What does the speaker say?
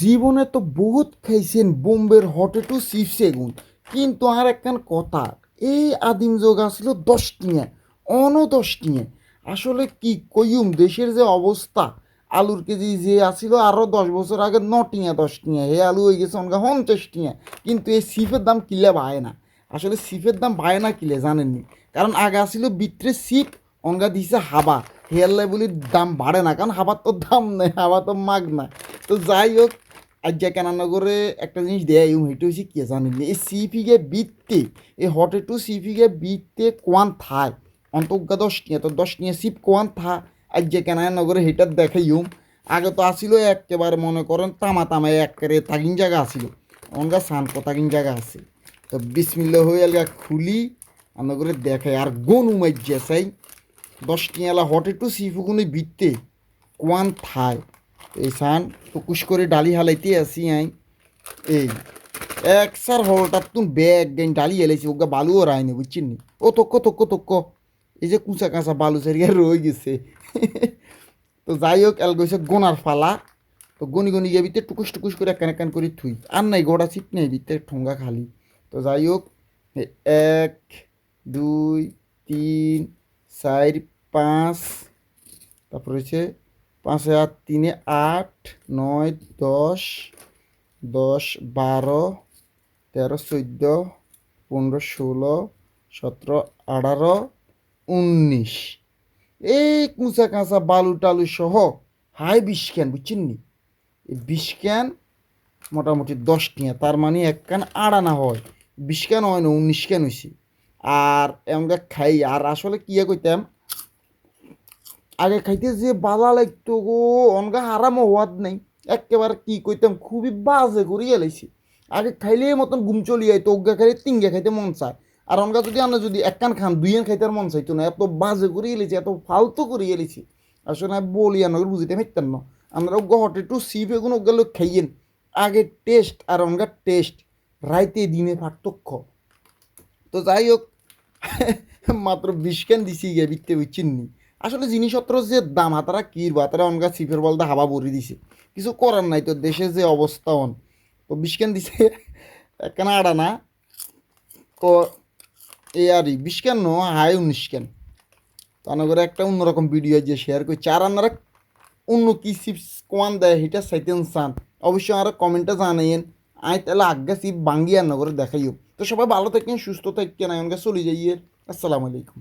জীবনে তো বহুত খাইছেন বোম্বের হটেটু চিপস এগুন কিন্তু আর একখান কথা, এই আদিম যোগ আসছিল দশ টিঙে অন দশ টিঙে আসলে কি কইম, দেশের যে অবস্থা, আলুর কেজি যে আসিল আরও দশ বছর আগে ন টিঙা দশ টিঙা হে আলু হয়ে গেছে অনকা পঞ্চাশ টিঙা কিন্তু এই সিপের দাম কিলে বায় না। আসলে সিপের দাম বায় না কিলে, জানেননি? কারণ আগে আসিল বিত্রে সিপ অনগা দিছে হাবা। হেয়ারলাই বলি দাম বাড়ে না, কারণ হাবার তো দাম নেই, হাবা তো মাগ না। তো যাই হোক আজ্ঞা কেনানগরে একটা জিনিস দেয় ইউ হেঁটে হয়েছে কে জানি এই সিপিকে বিত্তে, এই হটে টু সিপিকে বিত্তে কোয়ান থায়? অন্তজ্ঞা দশ নিয়ে, তো দশ নিয়ে সিপ কোয়ান থা? আজ্ঞা কেনানগরে হেটার দেখে ইউম। আগে তো আসিল একেবারে মনে করেন, তামা তামা একেবারে তাগিন জায়গা আসিল। অনগা সান তাগিন জায়গা আছে। তো বিসমিল্লা হয়ে আলগা খুলি করে দেখাই। আর গন উমাইজে চাই। দশ টিয়ালা হটে টু সিফুকুনি বিত্তে কোয়ান থায়? এই সান টুকুস করে ডালি হালাইতে আসি আই। এই, এক সার হলটার তুন ব্যাগ গাইন ডালি এলাইছি ওগা বালুও রায়নি বুঝছেন নি? ও তক্ক তক্ক তক্ক এই যে কুঁচা কাঁচা বালু সারিয়া রয়ে গেছে। তো যাই হোক, এল গেছে গোনার ফালা। তো গনি গনি গিয়ে ভিতরে টুকুস টুকুস করে একান একান করে থুই। আর নাই গোড়া ছিট নেই, ভিতরে ঠোঙ্গা খালি। তো যাই হোক এক, দুই, তিন, চার, পাঁচ, তারপর হচ্ছে পাঁচে আর তিনে আট, নয়, দশ দশ, বারো, তেরো, চোদ্দ, পনেরো, ষোলো, সতেরো, আঠারো, উনিশ। এই কুঁচা কাঁচা বালু টালু সহ হাই বিশ ক্যান, বুঝছেন নি? বিশ ক্যান মোটামুটি দশ টিয়া, তার মানে এক কান আড়ানা হয়। বিশ ক্যান হয় না, উনিশ ক্যান হয়েছে আর এমনটা খাই, আর আসলে কিয়া কইতাম? আগে খাইতে যে বালা লাগতো গো, অনগা হারামও হওয়ার নেই। একেবারে কি কইতাম, খুবই বাজে করে এলাইছি। আগে খাইলে মতন ঘুম চলি যাইতো অজ্ঞা খাইলে তিনগে খাইতে মন চায়। আর অনগা যদি আমরা যদি একখান খান দুইয়ান খাইতে আর মন চাইতো না। এত বাজে করে এলেছি এত ফালতু করে এলেছি আসলে বলি আনগর বুঝিতে পারতাম না। আমরা গহটে একটু সিপ এগুলো গেলে খাইয়েন। আগে টেস্ট আর অনগা টেস্ট, রাইতে দিনে পার্থক্য তো যাই হোক, মাত্র বিশ ক্যান দিছি গিয়ে বিকতে বুঝছেন নি। আসলে জিনিসপত্র যে দাম হাতারা কির বা তারা অনগা সিফের বলতে হাবা ভরি দিছে। কিছু করার নাই তো, দেশে যে অবস্থা অন। তো বিশ ক্যান দিছে? একখানা আড়া না। তো এই আরই বিশ ক্যান নো হাই উনিশ ক্যান তো করে একটা অন্যরকম ভিডিও যে শেয়ার করছি আর আপনারা অন্য কি চিপস কোয়ান দেয়, সেটা সাইতেন চান। অবশ্যই আমরা কমেন্টে জানাইন আই তাহলে আজ্ঞা চিপ বাঙ্গি আর করে দেখাইও। তো সবাই ভালো থাকেন, সুস্থ থাকেন আয়নকে চলে যাইয়ে আসসালামু আলাইকুম।